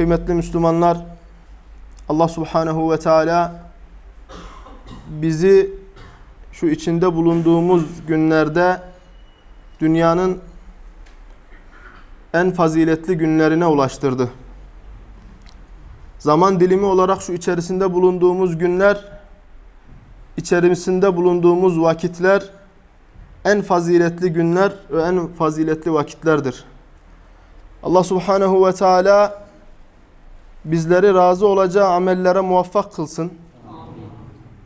Kıymetli Müslümanlar, Allah Subhanahu ve Teala bizi şu içinde bulunduğumuz günlerde dünyanın en faziletli günlerine ulaştırdı. Zaman dilimi olarak şu içerisinde bulunduğumuz günler, içerisinde bulunduğumuz vakitler en faziletli günler ve en faziletli vakitlerdir. Allah Subhanahu ve Teala bizleri razı olacağı amellere muvaffak kılsın.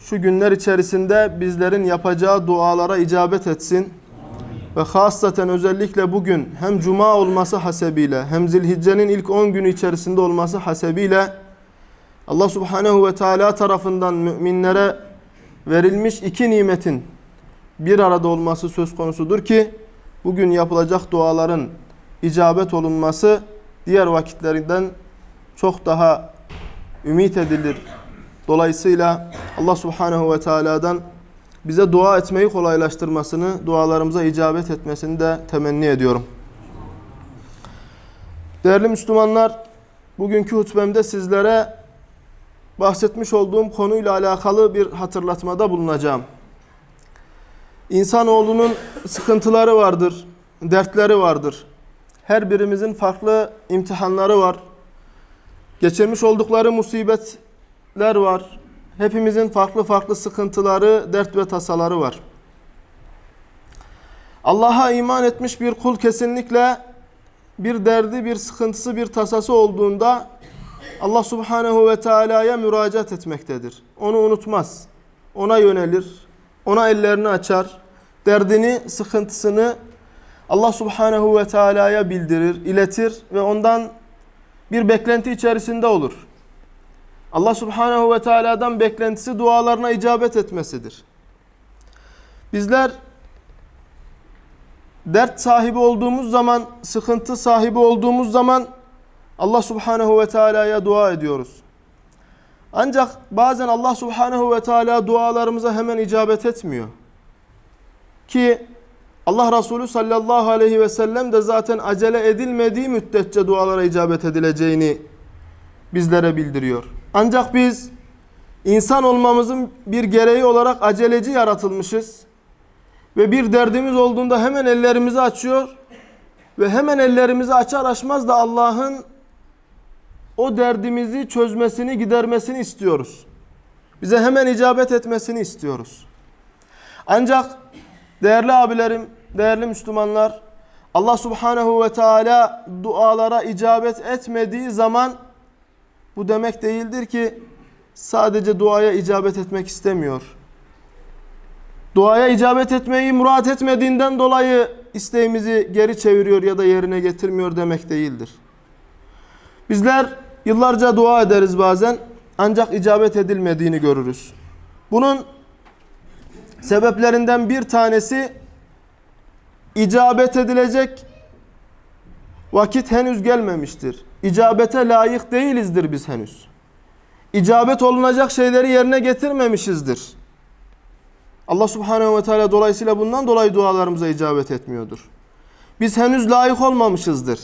Şu günler içerisinde bizlerin yapacağı dualara icabet etsin. Ve hasaten özellikle bugün hem cuma olması hasebiyle hem zilhiccenin ilk 10 günü içerisinde olması hasebiyle Allah Subhanahu ve Teala tarafından müminlere verilmiş iki nimetin bir arada olması söz konusudur ki bugün yapılacak duaların icabet olunması diğer vakitlerinden çok daha ümit edilir. Dolayısıyla Allah Subhanahu ve Teala'dan bize dua etmeyi kolaylaştırmasını, dualarımıza icabet etmesini de temenni ediyorum. Değerli Müslümanlar, bugünkü hutbemde sizlere bahsetmiş olduğum konuyla alakalı bir hatırlatmada bulunacağım. İnsanoğlunun sıkıntıları vardır, dertleri vardır. Her birimizin farklı imtihanları var. Geçirmiş oldukları musibetler var. Hepimizin farklı farklı sıkıntıları, dert ve tasaları var. Allah'a iman etmiş bir kul kesinlikle bir derdi, bir sıkıntısı, bir tasası olduğunda Allah Subhanahu ve Teala'ya müracaat etmektedir. Onu unutmaz. Ona yönelir. Ona ellerini açar. Derdini, sıkıntısını Allah Subhanahu ve Teala'ya bildirir, iletir ve ondan bir beklenti içerisinde olur. Allah Subhanahu ve Teala'dan beklentisi dualarına icabet etmesidir. Bizler dert sahibi olduğumuz zaman, sıkıntı sahibi olduğumuz zaman Allah Subhanahu ve Teala'ya dua ediyoruz. Ancak bazen Allah Subhanahu ve Teala dualarımıza hemen icabet etmiyor. Ki Allah Resulü sallallahu aleyhi ve sellem de zaten acele edilmediği müddetçe dualara icabet edileceğini bizlere bildiriyor. Ancak biz insan olmamızın bir gereği olarak aceleci yaratılmışız. Ve bir derdimiz olduğunda hemen ellerimizi açıyor ve hemen ellerimizi açar açmaz da Allah'ın o derdimizi çözmesini, gidermesini istiyoruz. Bize hemen icabet etmesini istiyoruz. Ancak değerli abilerim, değerli Müslümanlar, Allah Subhanahu ve Teala dualara icabet etmediği zaman bu demek değildir ki sadece duaya icabet etmek istemiyor. Duaya icabet etmeyi murat etmediğinden dolayı isteğimizi geri çeviriyor ya da yerine getirmiyor demek değildir. Bizler yıllarca dua ederiz bazen ancak icabet edilmediğini görürüz. Bunun sebeplerinden bir tanesi icabet edilecek vakit henüz gelmemiştir. İcabete layık değilizdir biz henüz. İcabet olunacak şeyleri yerine getirmemişizdir. Allah Subhanahu ve Teala dolayısıyla bundan dolayı dualarımıza icabet etmiyordur. Biz henüz layık olmamışızdır.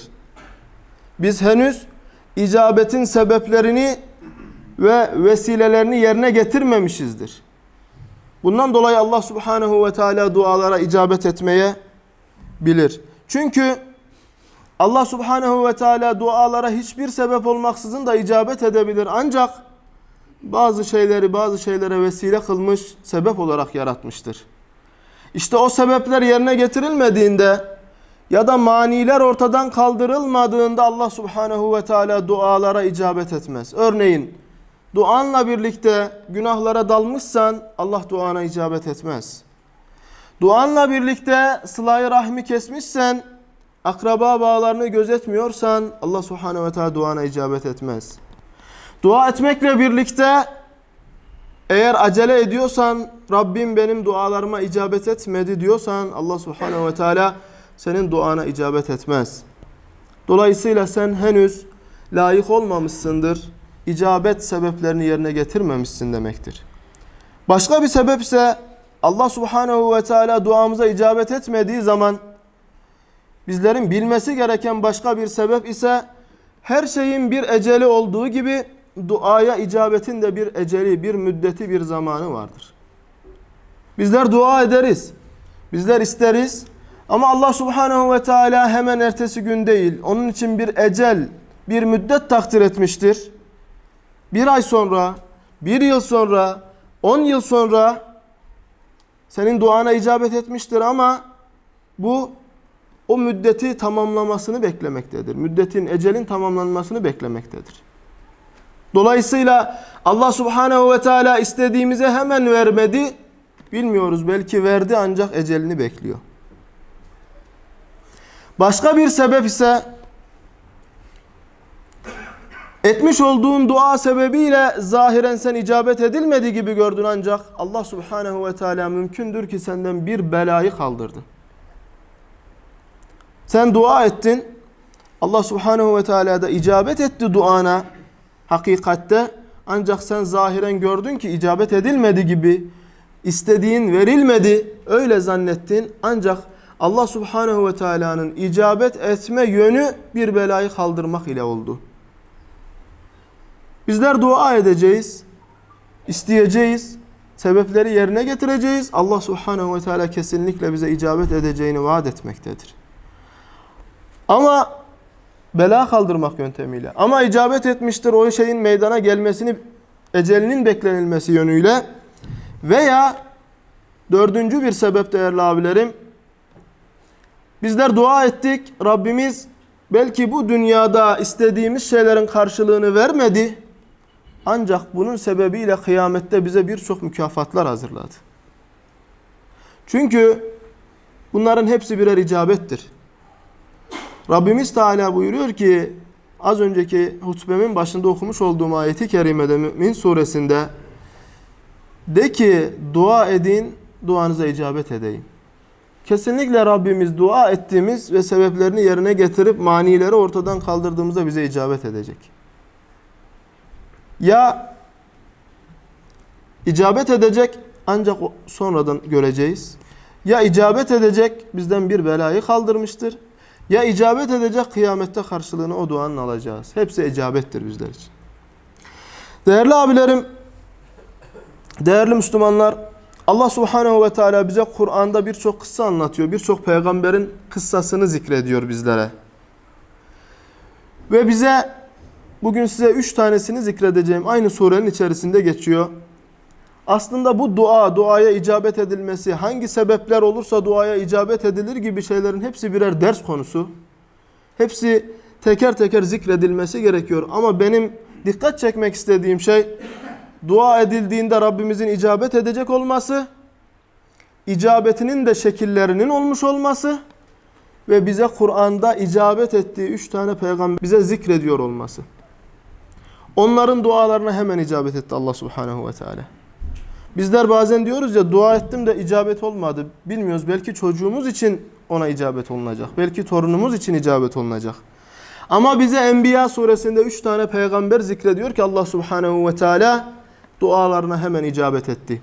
Biz henüz icabetin sebeplerini ve vesilelerini yerine getirmemişizdir. Bundan dolayı Allah Subhanahu ve Teala dualara icabet etmeye bilir. Çünkü Allah Subhanahu ve Teala dualara hiçbir sebep olmaksızın da icabet edebilir. Ancak bazı şeyleri bazı şeylere vesile kılmış, sebep olarak yaratmıştır. İşte o sebepler yerine getirilmediğinde ya da maniler ortadan kaldırılmadığında Allah Subhanahu ve Teala dualara icabet etmez. Örneğin duanla birlikte günahlara dalmışsan Allah duana icabet etmez. Duanla birlikte sılayı rahmi kesmişsen, akraba bağlarını gözetmiyorsan Allah Subhanahu ve Teala duana icabet etmez. Dua etmekle birlikte eğer acele ediyorsan, Rabbim benim dualarıma icabet etmedi diyorsan Allah Subhanahu ve Teala senin duana icabet etmez. Dolayısıyla sen henüz layık olmamışsındır. İcabet sebeplerini yerine getirmemişsin demektir. Başka bir sebep ise Allah Subhanahu ve Teala duamıza icabet etmediği zaman bizlerin bilmesi gereken başka bir sebep ise Her şeyin bir eceli olduğu gibi duaya icabetin de bir eceli, bir müddeti, bir zamanı vardır. Bizler dua ederiz. Bizler isteriz. Ama Allah Subhanahu ve Teala hemen ertesi gün değil. Onun için bir ecel, bir müddet takdir etmiştir. Bir ay sonra, bir yıl sonra, on yıl sonra senin duana icabet etmiştir ama bu o müddeti tamamlamasını beklemektedir. Müddetin, ecelin tamamlanmasını beklemektedir. Dolayısıyla Allah Subhanahu ve Teala istediğimize hemen vermedi. Bilmiyoruz belki verdi ancak ecelini bekliyor. Başka bir sebep ise etmiş olduğun dua sebebiyle zahiren sen icabet edilmedi gibi gördün ancak Allah Subhanahu ve Teala mümkündür ki senden bir belayı kaldırdı. Sen dua ettin. Allah Subhanahu ve Teala da icabet etti duana hakikatte. Ancak sen zahiren gördün ki icabet edilmedi gibi istediğin verilmedi öyle zannettin. Ancak Allah Subhanahu ve Teala'nın icabet etme yönü bir belayı kaldırmak ile oldu. Bizler dua edeceğiz, isteyeceğiz, sebepleri yerine getireceğiz. Allah Subhanahu ve Teala kesinlikle bize icabet edeceğini vaat etmektedir. Ama bela kaldırmak yöntemiyle. Ama icabet etmiştir o şeyin meydana gelmesini, ecelinin beklenilmesi yönüyle veya dördüncü bir sebep değerli abilerim, bizler dua ettik, Rabbimiz belki bu dünyada istediğimiz şeylerin karşılığını vermedi. Ancak bunun sebebiyle kıyamette bize birçok mükafatlar hazırladı. Çünkü bunların hepsi birer icabettir. Rabbimiz Teala buyuruyor ki az önceki hutbemin başında okumuş olduğum ayeti kerimede Mümin suresinde de ki dua edin duanıza icabet edeyim. Kesinlikle Rabbimiz dua ettiğimiz ve sebeplerini yerine getirip manileri ortadan kaldırdığımızda bize icabet edecek. Ya icabet edecek ancak sonradan göreceğiz. Ya icabet edecek bizden bir belayı kaldırmıştır. Ya icabet edecek kıyamette karşılığını o duanın alacağız. Hepsi icabettir bizler için. Değerli abilerim, değerli Müslümanlar, Allah Subhanahu ve Teala bize Kur'an'da birçok kıssa anlatıyor. Birçok peygamberin kıssasını zikrediyor bizlere. Ve bize bugün size üç tanesini zikredeceğim. Aynı surenin içerisinde geçiyor. Aslında bu dua, duaya icabet edilmesi, hangi sebepler olursa duaya icabet edilir gibi şeylerin hepsi birer ders konusu. Hepsi teker teker zikredilmesi gerekiyor. Ama benim dikkat çekmek istediğim şey dua edildiğinde Rabbimizin icabet edecek olması, icabetinin de şekillerinin olmuş olması ve bize Kur'an'da icabet ettiği üç tane peygamber bize zikrediyor olması. Onların dualarına hemen icabet etti Allah Subhanahu ve Teala. Bizler bazen diyoruz ya dua ettim de icabet olmadı. Bilmiyoruz belki çocuğumuz için ona icabet olunacak. Belki torunumuz için icabet olunacak. Ama bize Enbiya suresinde üç tane peygamber zikrediyor ki Allah Subhanahu ve Teala dualarına hemen icabet etti.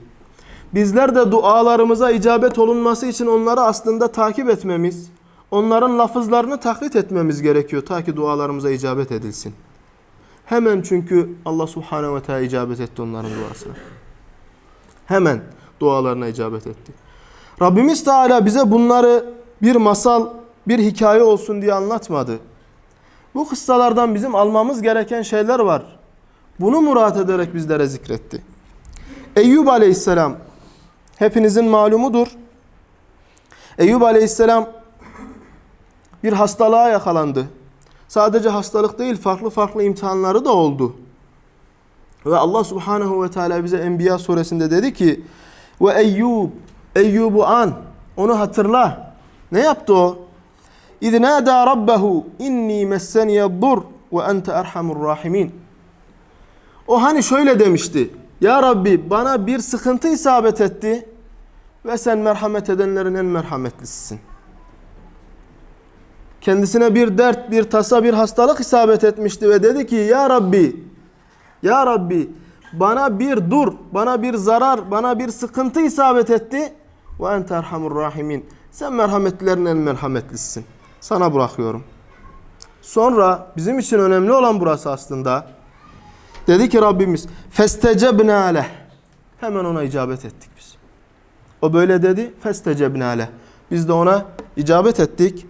Bizler de dualarımıza icabet olunması için onları aslında takip etmemiz, onların lafızlarını taklit etmemiz gerekiyor ta ki dualarımıza icabet edilsin. Hemen çünkü Allah Subhanahu ve Teala icabet etti onların duasına. Hemen dualarına icabet etti. Rabbimiz Teala bize bunları bir masal, bir hikaye olsun diye anlatmadı. Bu kıssalardan bizim almamız gereken şeyler var. Bunu murat ederek bizlere zikretti. Eyyub aleyhisselam hepinizin malumudur. Eyyub aleyhisselam bir hastalığa yakalandı. Sadece hastalık değil farklı farklı imtihanları da oldu. Ve Allah Subhanahu ve Teala bize Enbiya suresinde dedi ki ve Eyyub Eyyubu an onu hatırla. Ne yaptı o? İz nâdâ rabbehu inni messeniye'd-dur ve ente erhamur rahimin. O hani şöyle demişti. Ya Rabbi bana bir sıkıntı isabet etti ve sen merhamet edenlerin en merhametlisisin. Kendisine bir dert, bir tasa, bir hastalık isabet etmişti ve dedi ki Ya Rabbi, Ya Rabbi bana bir dur, bana bir zarar, bana bir sıkıntı isabet etti ve ente erhamur rahimin. Sen merhametlilerin en merhametlisisin. Sana bırakıyorum. Sonra bizim için önemli olan burası aslında. Dedi ki Rabbimiz festecebna leh. Hemen ona icabet ettik biz. O böyle dedi. Festecebna leh. Biz de ona icabet ettik.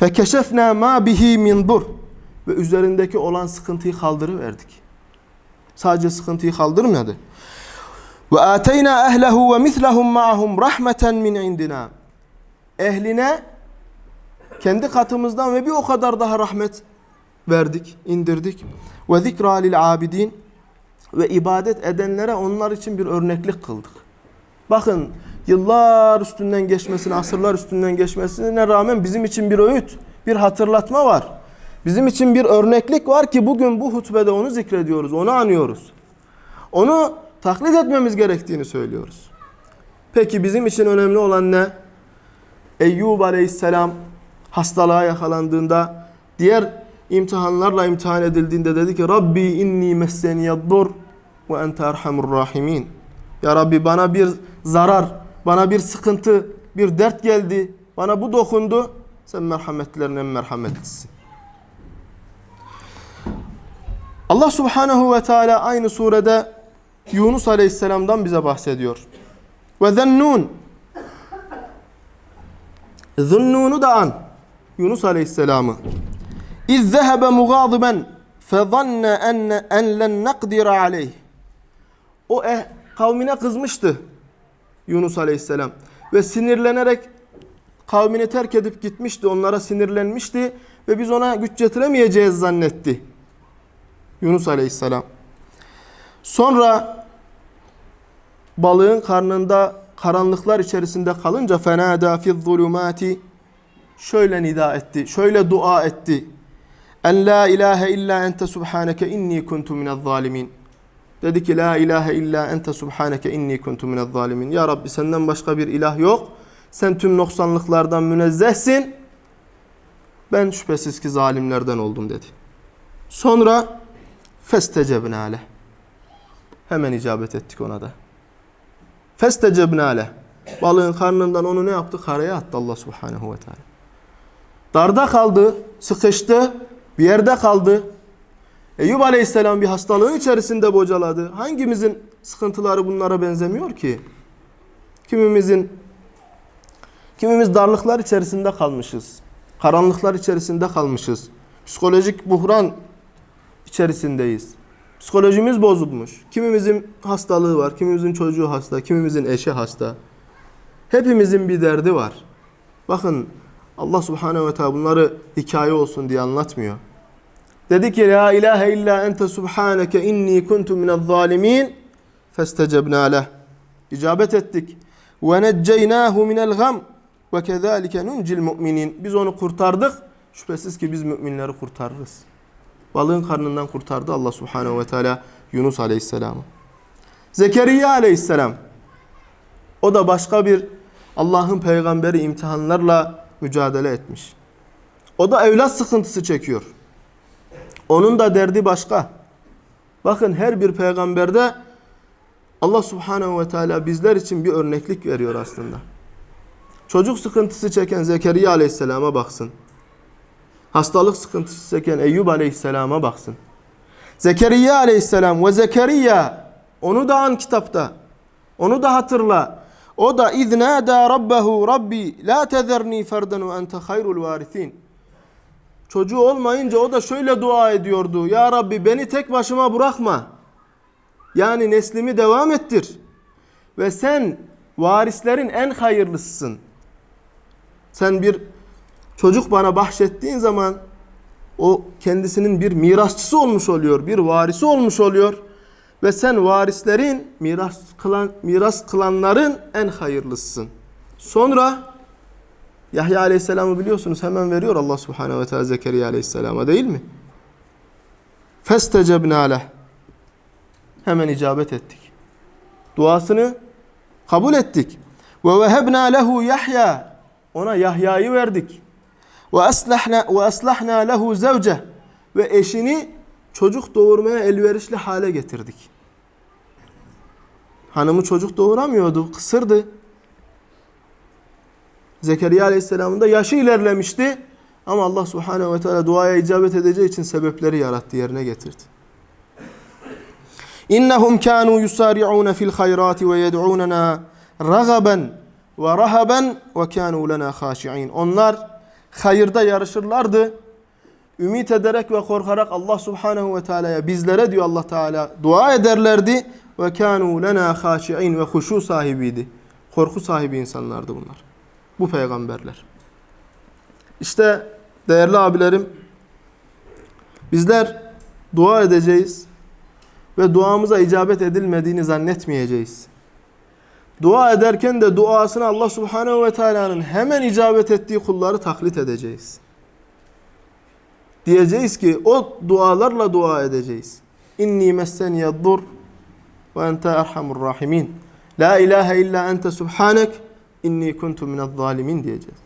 Fekeşefna ma bihi min dur. Ve üzerindeki olan sıkıntıyı kaldırıverdik. Sadece sıkıntıyı kaldırmadı. Ve ateyna ehlehu ve mislehum ma'ahum rahmeten min indina. Ehline kendi katımızdan ve bir o kadar daha rahmet verdik, indirdik. Ve zikra lil abidin ve ibadet edenlere onlar için bir örneklik kıldık. Bakın yıllar üstünden geçmesine, asırlar üstünden geçmesine rağmen bizim için bir öğüt, bir hatırlatma var. Bizim için bir örneklik var ki bugün bu hutbede onu zikrediyoruz, onu anıyoruz. Onu taklit etmemiz gerektiğini söylüyoruz. Peki bizim için önemli olan ne? Eyyub aleyhisselam hastalığa yakalandığında, diğer imtihanlarla imtihan edildiğinde dedi ki Rabbi inni messeniyaddur ve ente erhamur rahimin. Ya Rabbi bana bir zarar, bana bir sıkıntı, bir dert geldi. Bana bu dokundu. Sen merhametlerin en merhametlisin. Allah Subhanahu ve Teala aynı surede Yunus Aleyhisselam'dan bize bahsediyor. Ve zennun Zunnun'u da an. Yunus Aleyhisselam'ı. İz zehebe mugadiben fezanne enne en len nakdira aleyh. O eh, kavmine kızmıştı Yunus Aleyhisselam. Ve sinirlenerek kavmini terk edip gitmişti. Onlara sinirlenmişti. Ve biz ona güç yetiremeyeceğiz zannetti. Yunus Aleyhisselam. Sonra balığın karnında karanlıklar içerisinde kalınca fenada fi zulumati şöyle nida etti, şöyle dua etti. En la ilahe illa ente subhaneke inni kuntu minez zalimin. Dedi ki la ilahe illa ente subhaneke inni kuntu minez zalimin. Ya Rabbi senden başka bir ilah yok. Sen tüm noksanlıklardan münezzehsin. Ben şüphesiz ki zalimlerden oldum dedi. Sonra festecebne aleh. Hemen icabet ettik ona da. Festecebne aleh. Balığın karnından onu ne yaptı? Karaya attı Allah subhanehu ve teala. Darda kaldı, sıkıştı, bir yerde kaldı. Eyüp aleyhisselam bir hastalığın içerisinde bocaladı. Hangimizin sıkıntıları bunlara benzemiyor ki? Kimimizin kimimiz darlıklar içerisinde kalmışız. Karanlıklar içerisinde kalmışız. Psikolojik buhran içerisindeyiz. Psikolojimiz bozulmuş. Kimimizin hastalığı var, kimimizin çocuğu hasta, kimimizin eşi hasta. Hepimizin bir derdi var. Bakın Allah subhanehu ve teala bunları hikaye olsun diye anlatmıyor. Dedi ki La ilahe illa ente subhaneke inni kuntu minez zalimin festecebna leh. İcabet ettik. Ve necceynahu minel gam ve kezalike nuncil mu'minin. Biz onu kurtardık. Şüphesiz ki biz müminleri kurtarırız. Balığın karnından kurtardı Allah subhanehu ve teala Yunus aleyhisselamı. Zekeriya aleyhisselam. O da başka bir Allah'ın peygamberi imtihanlarla mücadele etmiş. O da evlat sıkıntısı çekiyor. Onun da derdi başka. Bakın her bir peygamberde Allah subhanehu ve teala bizler için bir örneklik veriyor aslında. Çocuk sıkıntısı çeken Zekeriya aleyhisselama baksın. Hastalık sıkıntısı çeken Eyyub aleyhisselama baksın. Zekeriya aleyhisselam ve Zekeriya onu da an kitapta. Onu da hatırla. O da iznâdâ rabbehu rabbi la tezerni ferden ve ente hayrul varithin. Çocuğu olmayınca o da şöyle dua ediyordu. Ya Rabbi beni tek başıma bırakma. Yani neslimi devam ettir. Ve sen varislerin en hayırlısısın. Sen bir çocuk bana bahşettiğin zaman o kendisinin bir mirasçısı olmuş oluyor, bir varisi olmuş oluyor ve sen varislerin miras kılan miras kılanların en hayırlısısın. Sonra Yahya Aleyhisselam'ı biliyorsunuz hemen veriyor Allah Subhanahu ve Teala Zekeriya Aleyhisselam'a değil mi? Festecebna leh. Hemen icabet ettik. Duasını kabul ettik. Ve vehebna lehu Yahya. Ona Yahya'yı verdik. Ve aslahna ve aslahna lehu zevce ve eşini çocuk doğurmaya elverişli hale getirdik. Hanımı çocuk doğuramıyordu, kısırdı. Zekeriya Aleyhisselam'ın da yaşı ilerlemişti Ama Allah subhanehu ve teala duaya icabet edeceği için sebepleri yarattı, yerine getirdi. İnnehum kânû yusâri'ûne fil hayrâti ve yed'ûnena ragaben ve rahaben ve kânû lenâ khâşi'în. Onlar hayırda yarışırlardı. Ümit ederek ve korkarak Allah subhanehu ve teala'ya bizlere diyor Allah Teala dua ederlerdi ve kânû lenâ khâşi'în ve huşu sahibiydi. Korku sahibi insanlardı bunlar. Bu peygamberler. İşte değerli abilerim bizler dua edeceğiz ve duamıza icabet edilmediğini zannetmeyeceğiz. Dua ederken de duasını Allah Subhanahu ve Teala'nın hemen icabet ettiği kulları taklit edeceğiz. Diyeceğiz ki o dualarla dua edeceğiz. İnni messeniye dur ve ente erhamur rahimin. La ilahe illa ente subhanek inni kuntu minel zalimin diyeceğiz.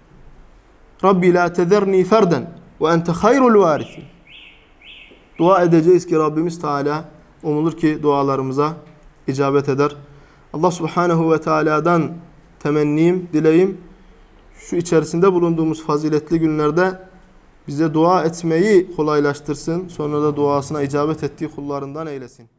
Rabbi la tezerni ferden ve ente hayrul varisin. Dua edeceğiz ki Rabbimiz Teala umulur ki dualarımıza icabet eder. Allah Subhanahu ve Teala'dan temennim, dileğim şu içerisinde bulunduğumuz faziletli günlerde bize dua etmeyi kolaylaştırsın. Sonra da duasına icabet ettiği kullarından eylesin.